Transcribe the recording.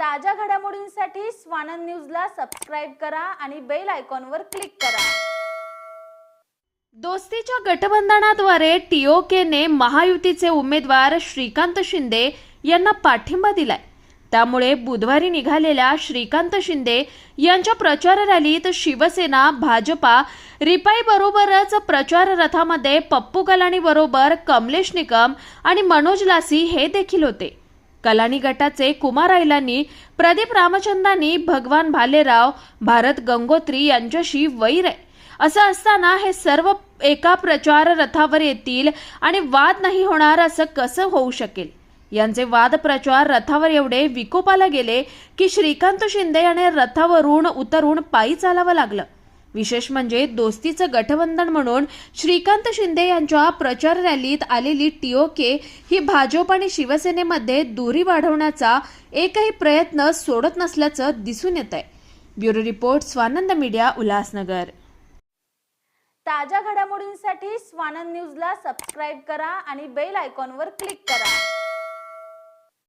ताज्या घडामोडींसाठी स्वानंद न्यूजला सबस्क्राईब करा आणि बेल आयकॉनवर क्लिक करा. दोस्तीच्या गठबंधनाद्वारे टीओकेने महायुतीचे उमेदवार श्रीकांत शिंदे यांना पाठिंबा दिलाय. त्यामुळे बुधवारी निघालेल्या श्रीकांत शिंदे यांच्या प्रचार रॅलीत शिवसेना भाजपा रिपाई बरोबरच प्रचार रथामध्ये पप्पू कलाणी बरोबर कमलेश निकम आणि मनोज लासी हे देखील होते. कलानी गटाचे कुमार आयलांनी प्रदीप रामचंदानी भगवान भालेराव भारत गंगोत्री यांच्याशी वैर आहे. असं असताना हे सर्व एका प्रचार रथावर येतील आणि वाद नाही होणार असं कसं होऊ शकेल? यांचे वाद प्रचार रथावर एवढे विकोपाला गेले की श्रीकांत शिंदे याने रथावरून उतरून पायी चालावं लागलं. विशेष म्हणजे दोस्तीचं गठबंधन म्हणून श्रीकांत शिंदे यांच्या प्रचार रॅलीत आलेली टीओके ही भाजप आणि शिवसेनेमध्ये दूरी वाढवण्याचा एकही प्रयत्न सोडत नसल्याचं दिसून येत आहे bureau report Swanand media Ulhasnagar. ताज्या घडामोडींसाठी स्वानंद न्यूजला सबस्क्राईब करा आणि बेल आयकॉनवर क्लिक करा.